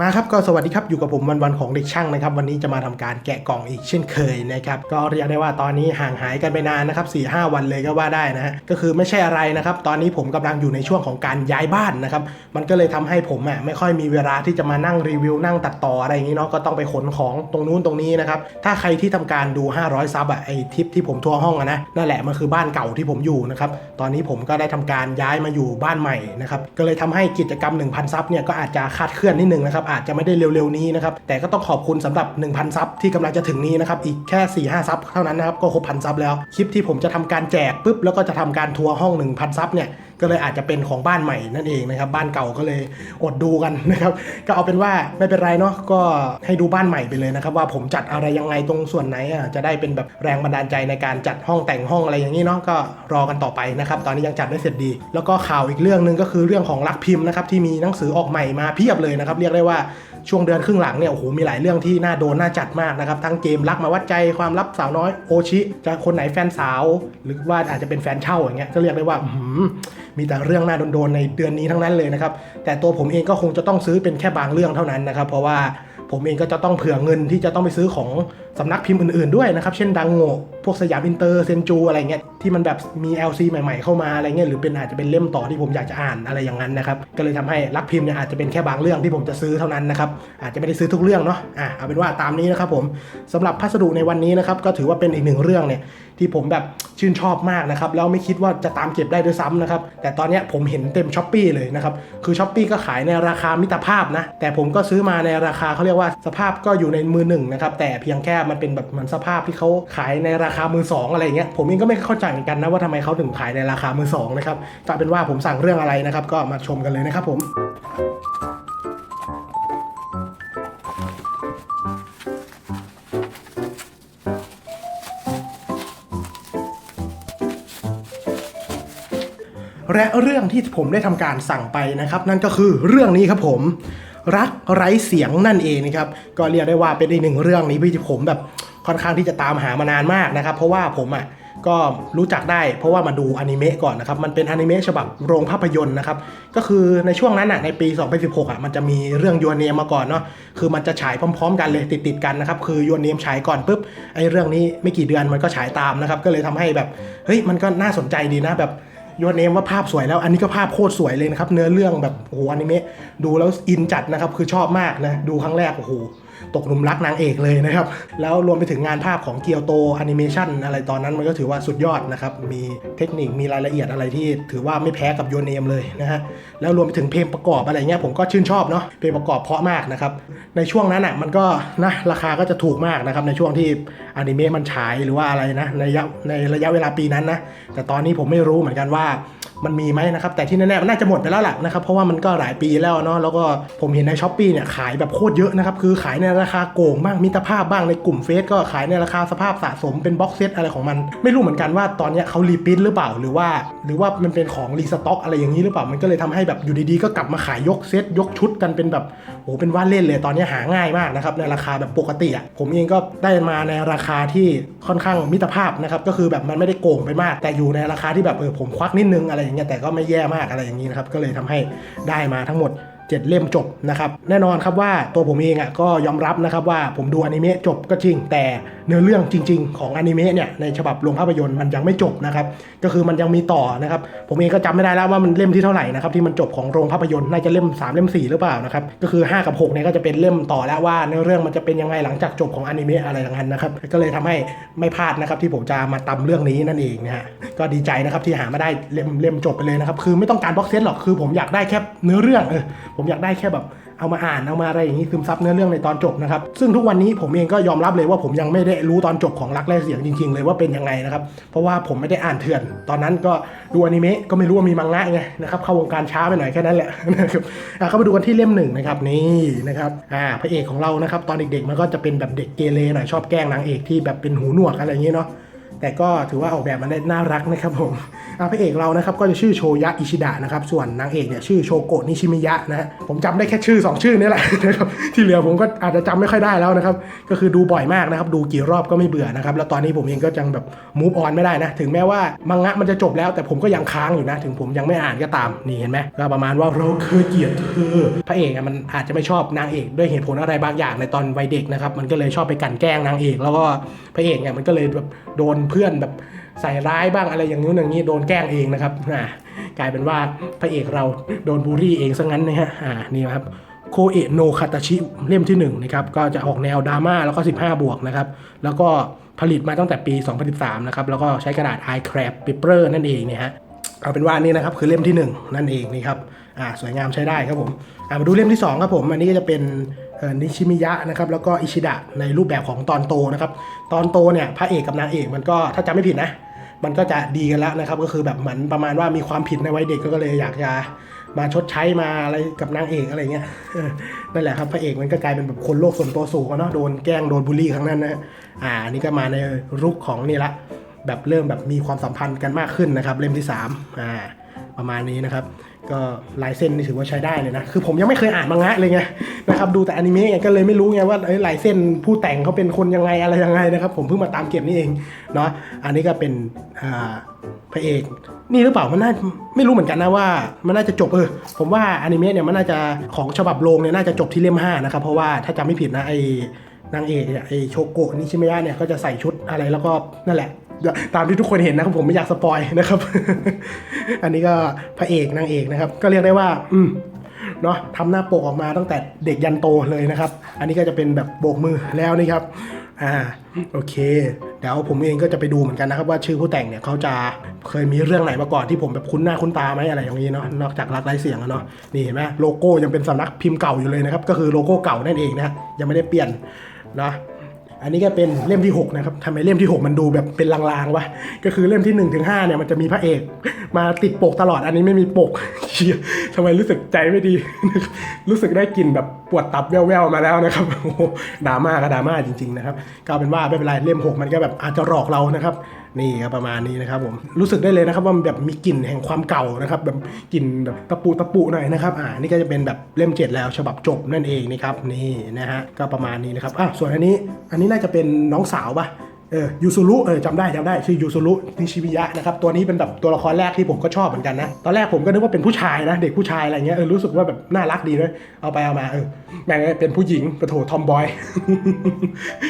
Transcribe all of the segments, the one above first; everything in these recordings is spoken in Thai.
มาครับก็สวัสดีครับอยู่กับผมวันวันของเด็กช่างนะครับ วันนี้จะมาทำการแกะกล่องอีกเช่นเคยนะครับก็เรียกได้ว่าตอนนี้ห่างหายกันไปนานนะครับ4ีหวันเลยก็ว่าได้นะฮะก็คือไม่ใช่อะไรนะครับ ตอนนี้ผมกำลังอยู่ในช่วงของการย้ายบ้านนะครับ มันก็เลยทำให้ผมอะไม่ค่อยมีเวลาที่จะมานั่งรีวิวนั่งตัดต่ออะไรอย่างนี้เนาะก็ต้องไปขนของตรงนู้นตรงนี้นะครับถ้าใครที่ทำการดู 500ซับอะไอทิปที่ผมทัวร์ห้องอะนะนั่นแหละมันคือบ้านเก่าที่ผมอยู่นะครับตอนนี้ผมก็ได้ทำการย้ายมาอยู่บ้านใหม่นะครับก็เลยทำให้กิจกรรม 1,000ซับเนี่ยก็อาจจะคาดเคลื่อนนิดนึงนะครับอาจจะไม่ได้เร็วๆนี้นะครับ แต่ก็ต้องขอบคุณสำหรับ 1,000 ซับที่กำลังจะถึงนี้นะครับ อีกแค่4-5ซับเท่านั้นนะครับ ก็ครบพันซับแล้ว คลิปที่ผมจะทำการแจกปุ๊บ แล้วก็จะทำการทัวร์ห้อง 1,000 ซับเนี่ย ก็เลยอาจจะเป็นของบ้านใหม่นั่นเองนะครับบ้านเก่าก็เลยอดดูกันนะครับก็เอาเป็นว่าไม่เป็นไรเนาะก็ให้ดูบ้านใหม่ไปเลยนะครับว่าผมจัดอะไรยังไงตรงส่วนไหนอะจะได้เป็นแบบแรงบันดาลใจในการจัดห้องแต่งห้องอะไรอย่างนี้เนาะก็รอกันต่อไปนะครับตอนนี้ยังจัดไม่เสร็จดี แล้วก็ข่าวอีกเรื่องหนึ่งก็คือเรื่องของลักพิมพ์นะครับที่มีหนังสือออกใหม่มาเพียบเลยนะครับเรียกได้ว่า ช่วงเดือนครึ่งหลังเนี่ยโอ้โหมีหลายเรื่องที่น่าโดนน่าจัดมากนะครับทั้งเกมรักมาวัดใจความลับสาวน้อยโอชิ จะคนไหนแฟนสาว หรือว่าอาจจะเป็นแฟนเช่าอย่างเงี้ยก็เรียกได้ว่ามีแต่เรื่องน่าโดนๆในเดือนนี้ทั้งนั้นเลยนะครับแต่ตัวผมเองก็คงจะต้องซื้อเป็นแค่บางเรื่องเท่านั้นนะครับเพราะว่าผมเองก็จะต้องเผื่อเงินที่จะต้องไปซื้อของสำนักพิมพ์อื่นๆด้วยนะครับ เช่นดังโง่พวกสยามอินเตอร์เซนจูอะไรเงี้ยที่มันแบบมี LC ใหม่ๆเข้ามาอะไรเงี้ยหรือเป็นอาจจะเป็นเล่มต่อที่ผมอยากจะอ่านอะไรอย่างนั้นนะครับก็เลยทำให้รักพิมพ์เนี่ยอาจจะเป็นแค่บางเรื่องที่ผมจะซื้อเท่านั้นนะครับอาจจะไม่ได้ซื้อทุกเรื่องเนาะอะเอาเป็นว่าตามนี้นะครับผมสำหรับพัสดุในวันนี้นะครับก็ถือว่าเป็นอีกหนึ่งเรื่องเนี่ยที่ผมแบบชื่นชอบมากนะครับแล้วไม่คิดว่าจะตามเก็บได้ด้วยซ้ำนะครับแต่ตอนนี้ผมเห็นเต็มช้อปปีเลยนะครับคือช้อปปีก็ขายในราคามิตรภาพนะแต่ผมก็ซื้อมาในราคาเขาเรียกว่าสภาพก็อยู่ในมือหนึ่งนะครับแต่เพียงแค่มันเป็นแบบเหมือนสภาพที่เขาขายในราคามือสองอะไรเงี้ยผมเองก็ไม่เข้าใจเหมือนกันนะว่าทำไมเขาถึงขายในราคามือสองนะครับก็เป็นว่าผมสั่งเรื่องอะไรนะครับ ก็มาชมกันเลยนะครับผมและเรื่องที่ผมได้ทำการสั่งไปนะครับ นั่นก็คือเรื่องนี้ครับผม รักไร้เสียงนั่นเองนะครับก็เรียกได้ว่าเป็นอีกหนึ่งเรื่องนี้ที่ผมแบบค่อนข้างที่จะตามหามานานมากนะครับ เพราะว่าผมอะก็รู้จักได้เพราะว่ามาดูอนิเมะก่อนนะครับ มันเป็นอนิเมะฉบับโรงภาพยนตร์นะครับ ก็คือในช่วงนั้นอะในปี 2016อะมันจะมีเรื่องยูเนียมาก่อนเนาะคือมันจะฉายพร้อม ๆ กันเลยติดๆกันนะครับ คือยูเนียมฉายก่อนปุ๊บไอ้เรื่องนี้ไม่กี่เดือนมันก็ฉายตามนะครับ ก็เลยทำให้แบบเฮ้ยมันก็น่าสนใจดีนะแบบ ยอดเนมว่าภาพสวยแล้ว อันนี้ก็ภาพโคตรสวยเลยนะครับ เนื้อเรื่องแบบโอ้โหอนิเมะดูแล้วอินจัดนะครับ คือชอบมากนะ ดูครั้งแรกโอ้โห ตกหลุมรักนางเอกเลยนะครับ แล้วรวมไปถึงงานภาพของเกียวโตแอนิเมชันอะไรตอนนั้นมันก็ถือว่าสุดยอดนะครับ มีเทคนิคมีรายละเอียดอะไรที่ถือว่าไม่แพ้กับโยเนมเลยนะฮะแล้วรวมไปถึงเพลงประกอบอะไรเงี้ยผมก็ชื่นชอบเนาะเพลงประกอบเพราะมากนะครับ ในช่วงนั้นอะมันก็นะราคาก็จะถูกมากนะครับในช่วงที่อนิเมะมันฉายหรือว่าอะไรนะในระยะในระยะเวลาปีนั้นนะแต่ตอนนี้ผมไม่รู้เหมือนกันว่ามันมีไหมนะครับ แต่ที่แน่ๆมันน่าจะหมดไปแล้วแหละนะครับเพราะว่ามันก็หลายปีแล้วเนาะแล้วก็ผมเห็นในช้อปปีเนี่ยขายแบบโคตรเยอะนะครับคือขายในราคาโกงบ้างมิตรภาพบ้างในกลุ่มเฟซก็ขายในราคาสภาพสะสมเป็นบ็อกเซตอะไรของมัน ไม่รู้เหมือนกันว่าตอนนี้เขารีพิทหรือเปล่าหรือว่า หรือว่ามันเป็นของรีสต็อกอะไรอย่างนี้หรือเปล่ามันก็เลยทำให้แบบอยู่ดีๆก็กลับมาขายยกเซตยกชุดกันเป็นแบบโอ้เป็นว่าเล่นเลยตอนนี้หาง่ายมากนะครับในราคาแบบปกติอะผมเองก็ได้มาในราคาที่ค่อนข้างมิตรภาพนะครับก็คือแบบมันไม่ได้โกงไปมาก แต่อยู่ในราคาที่แบบเออผมควักนิดนึงอะไรอย่างเงี้ยแต่ก็ไม่แย่มากอะไรอย่างนี้นะครับก็เลยทำให้ได้มาทั้งหมด 7 เล่มจบนะครับแน่นอนครับว่าตัวผมเองอะก็ยอมรับนะครับว่าผมดูอนิเมะจบก็จริง แต่เนื้อเรื่องจริง ๆ ของอนิเมะเนี่ยในฉบับโรงภาพยนตร์มันยังไม่จบนะครับก็คือมันยังมีต่อนะครับผมเองก็จำไม่ได้แล้วว่ามันเล่มที่เท่าไหร่นะครับที่มันจบของโรงภาพยนตร์น่าจะเล่ม 3 เล่ม 4 หรือเปล่านะครับก็คือ 5 กับ6เนี่ยก็จะเป็นเล่มต่อแล้วว่าเนื้อเรื่องมันจะเป็นยังไงหลังจากจบของอนิเมะอะไรอย่างนั้นนะครับก็เลยทำให้ไม่พลาดนะครับที่ผมจะมาตำเรื่องนี้นั่นเองนะฮะก็ดีใจนะครับที่หามาได้เล่มเล่มจบไปเลยนะครับคือไม่ต้องการบ็อกเซตหรอกคือผมอยากได้แค่เนื้อเรื่องเออผมอยากได้แค่แบบเอามาอ่านเอามาอะไรอย่างนี้ซึมซับเนื้อเรื่องในตอนจบนะครับซึ่งทุกวันนี้ผมเองก็ยอมรับเลยว่าผมยังไม่ได้รู้ตอนจบของรักแรกเสียงจริง ๆ เลยว่าเป็นยังไงนะครับเพราะว่าผมไม่ได้อ่านเถื่อน ตอนนั้นก็ดูอนิเมะก็ไม่รู้ว่ามีมังงะไงนะครับเข้าวงการช้าไปหน่อยแค่นั้นแหละนะครับอะเข้ามาดูกันที่เล่มหนึ่งนะครับนี่นะครับอ่าพระเอกของเรานะครับตอนเด็กๆมันก็จะเป็นแบบเด็กเกเรหน่อยชอบแกล้งนางเอกที่แบบเป็นหูหนวกอะไรอย่างนี้เนาะ แต่ก็ถือว่าออกแบบมาได้น่ารักนะครับผมพระเอกเรานะครับก็จะชื่อโชยะอิชิดะนะครับส่วนนางเอกเนี่ยชื่อโชโกะนิชิมิยะนะผมจำได้แค่ชื่อ 2 ชื่อนี่แหละนะครับที่เหลือผมก็อาจจะจำไม่ค่อยได้แล้วนะครับก็คือดูบ่อยมากนะครับดูกี่รอบก็ไม่เบื่อนะครับแล้วตอนนี้ผมเองก็ยังแบบมูฟออนไม่ได้นะถึงแม้ว่ามังงะมันจะจบแล้ว แต่ผมก็ยังค้างอยู่นะ ถึงผมยังไม่อ่านก็ตามนี่เห็นไหมก็ประมาณว่าเราเคยเกลียดเธอพระเอกมันอาจจะไม่ชอบนางเอกด้วยเหตุผลอะไรบางอย่างในตอนวัยเด็กนะครับมันก็เลยชอบไปกันแกล้งนางเอก แล้วก็พระเอกเนี่ยมันก็เลยแบบโดนเพื่อนแบบใส่ร้ายบ้างอะไรอย่างนู้นอย่างนี้โดนแกล้งเองนะครับอ่ากลายเป็นว่าพระเอกเราโดนบูรี่เองซะงั้นนะฮะอ่านี่ครับโคเอะโนคาตาชิเล่มที่1นะครับก็จะออกแนวดราม่าแล้วก็ 15 บวกนะครับแล้วก็ผลิตมาตั้งแต่ปี 2013 นะครับแล้วก็ใช้กระดาษ i c r a b Paper นั่นเองเนี่ยฮะ เอาเป็นว่านี่นะครับคือเล่มที่ 1 นั่นเองนี่ครับอ่าสวยงามใช้ได้ครับผมอ่ามาดูเล่มที่ 2 ครับผมอันนี้ก็จะเป็นนิชิมิยะนะครับแล้วก็อิชิดะในรูปแบบของตอนโตนะครับตอนโตเนี่ยพระเอกกับนางเอกมันก็ถ้าจำไม่ผิดนะมันก็จะดีกันแล้วนะครับก็คือแบบเหมือนประมาณว่ามีความผิดในวัยเด็กก็เลยอยากจะมาชดใช้มาอะไรกับนางเอกอะไรเงี้ยนั่นแหละครับพระเอกมันก็กลายเป็นแบบคนโลกส่วนตัวสูงเนาะโดนแกล้งโดนบูลลี่ครั้งนั้นนะอ่านี่ก็มาในรุกของนี่ละ แบบเริ่มแบบมีความสัมพันธ์กันมากขึ้นนะครับ เล่มที่สามอ่าประมาณนี้นะครับ ก็ลายเส้นนี่ถือว่าใช้ได้เลยนะ คือผมยังไม่เคยอ่านมังงะเลยไงนะครับดูแต่อนิเมะไงก็เลยไม่รู้ไงว่าเอ้ลายเส้นผู้แต่งเขาเป็นคนยังไงอะไรยังไงนะครับ ผมเพิ่งมาตามเก็บนี่เองเนาะอันนี้ก็เป็นอ่าพระเอกนี่หรือเปล่ามันน่าไม่รู้เหมือนกันนะว่า มันน่าจะจบเออผมว่าอนิเมะเนี่ยมันน่าจะของฉบับโรงเนี่ยน่าจะจบที่เล่ม5นะครับเพราะว่าถ้าจำไม่ผิดนะไอ้นางเอกเนี่ยไอ้โชโกะนิชิเมะเนี่ยก็จะใส่ชุดอะไรแล้วก็นั่นแหละ ตามที่ทุกคนเห็นนะครับผมไม่อยากสปอยนะครับ อันนี้ก็พระเอกนางเอกนะครับ ก็เรียกได้ว่า อืมเนาะทำหน้าโปกออกมาตั้งแต่เด็กยันโตเลยนะครับ อันนี้ก็จะเป็นแบบโบกมือแล้วนี่ครับ อ่า โอเค เดี๋ยวผมเองก็จะไปดูเหมือนกันนะครับ ว่าชื่อผู้แต่งเนี่ยเขาจะเคยมีเรื่องไหนมาก่อนที่ผมแบบคุ้นหน้าคุ้นตาไหมอะไรอย่างนี้เนาะ นอกจากรักไร้เสียงอะเนาะ นี่เห็นไหมโลโก้ยังเป็นสำนักพิมพ์เก่าอยู่เลยนะครับ ก็คือโลโก้เก่านั่นเองนะฮะยังไม่ได้เปลี่ยนเนาะ อันนี้ก็เป็นเล่มที่ 6 นะครับทำไมเล่มที่ 6 มันดูแบบเป็นลางๆวะ ก็คือเล่มที่1ถึงหเนี่ยมันจะมีพระเอก มาติดปกตลอด อันนี้ไม่มีปกเชี่ยทำไมรู้สึกใจไม่ดี รู้สึกได้กลิ่นแบบปวดตับแว่วๆมาแล้วนะครับ โอ้ดราม่าก็ดราม่าจริงๆนะครับ ก็เอาเป็นว่าไม่เป็นไรเล่ม 6 มันก็แบบอาจจะหลอกเรานะครับ นี่ครับประมาณนี้นะครับผมรู้สึกได้เลยนะครับว่ามันแบบมีกลิ่นแห่งความเก่านะครับแบบกลิ่นแบบตะปูตะปูหน่อยนะครับอ่านี่ก็จะเป็นแบบเล่ม7แล้วฉบับจบนั่นเองนะครับนี่นะฮะก็ประมาณนี้นะครับอะส่วนอันนี้อันนี้น่าจะเป็นน้องสาวปะเออยูซุรุเออจำได้จำได้ชื่อยูซุรุนิชิบิยะนะครับตัวนี้เป็นแบบตัวละครแรกที่ผมก็ชอบเหมือนกันนะตอนแรกผมก็นึกว่าเป็นผู้ชายนะเด็กผู้ชายอะไรเงี้ยเออรู้สึกว่าแบบน่ารักดีด้วยเอาไปเอามาเออแม่งเป็นผู้หญิงปะโถทอมบอย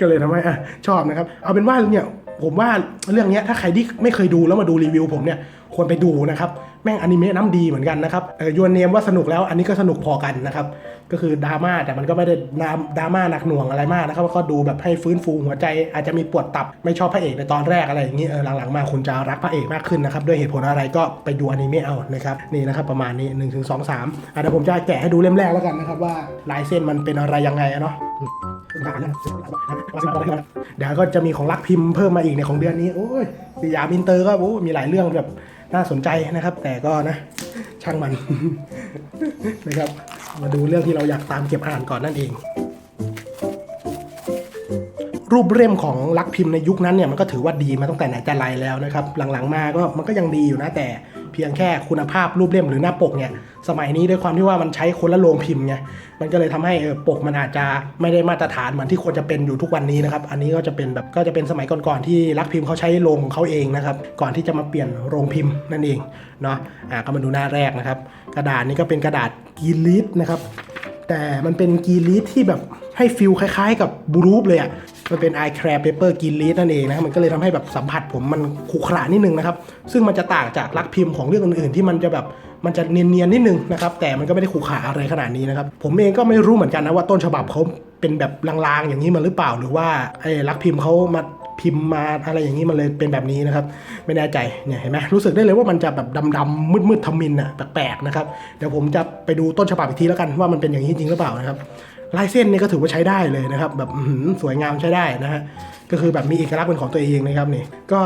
ก็เลยทำให้อะชอบนะครับเอาเป็นว่าเนี่ย ผมว่าเรื่องนี้ถ้าใครที่ไม่เคยดูแล้วมาดูรีวิวผมเนี่ยควรไปดูนะครับ แม่งอนิเมะน้ำดีเหมือนกันนะครับเออยูนเนมว่าสนุกแล้วอันนี้ก็สนุกพอกันนะครับ ก็คือดราม่าแต่มันก็ไม่ได้ดราดราม่าหนักหน่วงอะไรมากนะครับก็ดูแบบให้ฟื้นฟูหัวใจอาจจะมีปวดตับไม่ชอบพระเอกในตอนแรกอะไรอย่างนี้เออหลังๆมาคุณจะรักพระเอกมากขึ้นนะครับด้วยเหตุผลอะไรก็ไปดูอนิเมะเอานะครับนี่นะครับประมาณนี้1นถึงสองสามอะเดี๋ยวผมจะแกะให้ดูเล่มแรกแล้วกันนะครับว่าลายเส้นมันเป็นอะไรยังไงอะเนาะ เดี๋ยวก็จะมีของรักพิมพ์เพิ่มมาอีกในของเดือนนี้ โอ้ยสยามอินเตอร์ก็โอ้มีหลายเรื่องแบบน่าสนใจนะครับ แต่ก็นะ ช่างมันนะครับ มาดูเรื่องที่เราอยากตามเก็บอ่านก่อนนั่นเอง รูปเล่มของลักพิมพ์ในยุคนั้นเนี่ยมันก็ถือว่าดีมาตั้งแต่ไหนแต่ไรแล้วนะครับ หลังๆมาก็มันก็ยังดีอยู่นะแต่ เพียงแค่คุณภาพรูปเล่มหรือหน้าปกเนี่ยสมัยนี้ด้วยความที่ว่ามันใช้คนละโรงพิมพ์ไงมันก็เลยทำให้ปกมันอาจจะไม่ได้มาตรฐานเหมือนที่ควรจะเป็นอยู่ทุกวันนี้นะครับอันนี้ก็จะเป็นแบบก็จะเป็นสมัยก่อนๆที่ลักพิมพ์เขาใช้โรงของเขาเองนะครับก่อนที่จะมาเปลี่ยนโรงพิมพ์นั่นเองเนาะอ่าก็มาดูหน้าแรกนะครับ กระดาษนี้ก็เป็นกระดาษกีลิสนะครับแต่มันเป็นกีลีดที่แบบให้ฟิลคล้าย ๆ กับบูรูปเลยอะ่ะ มันเป็น i c r a b paper กีลีดนั่นเองนะครับมันก็เลยทำให้แบบสัมผัสผมมันขรุขระนิดนึงนะครับ ซึ่งมันจะต่างจากลักพิมพ์ของเรื่องอื่นๆ ที่มันจะแบบมันจะเนียนๆนิดนึงนะครับแต่มันก็ไม่ได้ขรุขระอะไรขนาดนี้นะครับผมเองก็ไม่รู้เหมือนกันนะว่าต้นฉบับเขาเป็นแบบลางๆอย่างนี้มาหรือเปล่า หรือว่าไอ้ลักพิมพ์เขามาพิมพ์มาอะไรอย่างนี้มันเลยเป็นแบบนี้นะครับ ไม่แน่ใจเนี่ยเห็นไหมรู้สึกได้เลยว่ามันจะแบบดำๆมืดๆทมินอะแปลกๆนะครับเดี๋ยวผมจะไปดูต้นฉบับอีกทีแล้วกันว่ามันเป็นอย่างนี้จริงหรือเปล่านะครับ ลายเส้นนี่ก็ถือว่าใช้ได้เลยนะครับ แบบสวยงามใช้ได้นะฮะก็คือแบบมีเอกลักษณ์เป็นของตัวเองนะครับนี่ก็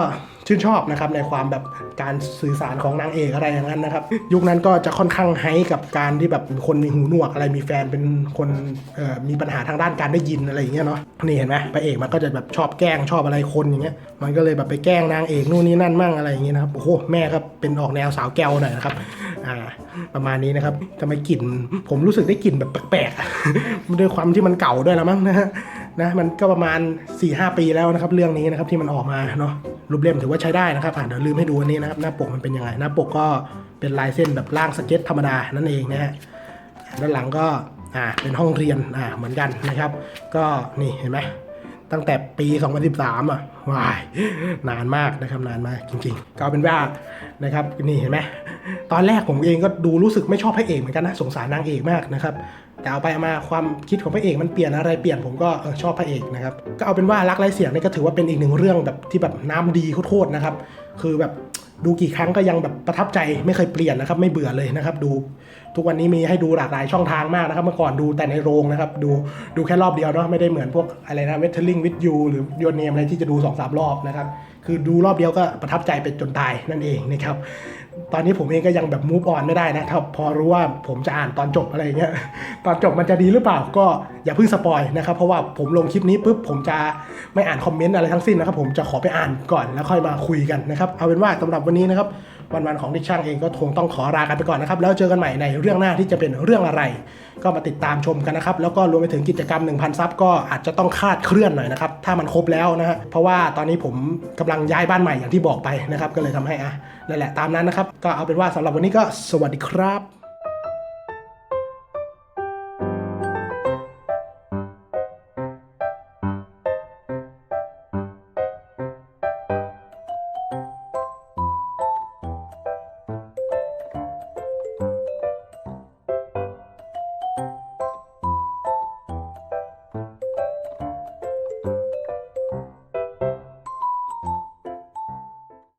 ชื่นชอบนะครับในความแบบการสื่อสารของนางเอกอะไรอย่างนั้นนะครับ ยุคนั้นก็จะค่อนข้างไฮกับการที่แบบคนมีหูหนวกอะไรมีแฟนเป็นคนมีปัญหาทางด้านการได้ยินอะไรอย่างเงี้ยเนาะนี่เห็นไหมพระเอกมันก็จะแบบชอบแกล้งชอบอะไรคนอย่างเงี้ยมันก็เลยแบบไปแกล้งนางเอกนู่นนี่นั่นมั่งอะไรอย่างเงี้ยนะครับโอ้โหแม่ก็เป็นออกแนวสาวแก้วหน่อยนะครับอ่าประมาณนี้นะครับทำไมกลิ่นผมรู้สึกได้กลิ่นแบบแปลกๆอะด้วยความที่มันเก่าด้วยและมั้งนะฮะนะมันก็ประมาณ4ี่หปีแล้วนะครับเรื่องนี้นะครับที่มันออกมาเนาะ รูปเล่มถือว่าใช้ได้นะครับอ่เดี๋ยวลืมให้ดูอันนี้นะครับหน้าปกมันเป็นยังไงหน้าปกก็เป็นลายเส้นแบบล่างสเก็ตธรรมดานั่นเองนะฮะด้านหลังก็อ่าเป็นห้องเรียนอ่าเหมือนกันนะครับ ก็นี่เห็นไหม ตั้งแต่ปี 2013 อะวาย นานมากนะครับ นานมากจริงๆ ก็เอาเป็นว่านะครับ นี่เห็นไหม ตอนแรกผมเองก็ดูรู้สึกไม่ชอบพระเอกเหมือนกันนะ สงสารนางเอกมากนะครับ แต่เอาไปเอามาความคิดของพระเอกมันเปลี่ยนอะไรเปลี่ยนผมก็ออชอบพระเอกนะครับ ก็เอาเป็นว่ารักไร้เสียงนี่ก็ถือว่าเป็นอีกหนึ่งเรื่องแบบที่แบบน้ำดีโคตรๆนะครับ คือแบบ ดูกี่ครั้งก็ยังแบบประทับใจไม่เคยเปลี่ยนนะครับ ไม่เบื่อเลยนะครับ ดูทุกวันนี้มีให้ดูหลากหลายช่องทางมากนะครับ เมื่อก่อนดูแต่ในโรงนะครับ ดูดูแค่รอบเดียวเนาะไม่ได้เหมือนพวกอะไรนะเวทเทอร์ลิงวิดยูหรือโยนเนมอะไรที่จะดู2อสรอบนะครับ คือดูรอบเดียวก็ประทับใจไปจนตายนั่นเองนะครับตอนนี้ผมเองก็ยังแบบมูฟออนไม่ได้นะถ้าพอรู้ว่าผมจะอ่านตอนจบอะไรเงี้ยตอนจบมันจะดีหรือเปล่าก็อย่าเพิ่งสปอยนะครับ เพราะว่าผมลงคลิปนี้ปุ๊บผมจะไม่อ่านคอมเมนต์อะไรทั้งสิ้นนะครับผมจะขอไปอ่านก่อนแล้วค่อยมาคุยกันนะครับเอาเป็นว่าสำหรับวันนี้นะครับ วันวันๆของดิกช่างเองก็คงต้องขอลากันไปก่อนนะครับ แล้วเจอกันใหม่ในเรื่องหน้าที่จะเป็นเรื่องอะไร ก็มาติดตามชมกันนะครับ แล้วก็รวมไปถึงกิจกรรม 1,000 ซับก็อาจจะต้องคาดเคลื่อนหน่อยนะครับ ถ้ามันครบแล้วนะฮะเพราะว่าตอนนี้ผมกำลังย้ายบ้านใหม่อย่างที่บอกไปนะครับ ก็เลยทำให้อะนั่นแหละตามนั้นนะครับ ก็เอาเป็นว่าสำหรับวันนี้ก็สวัสดีครับ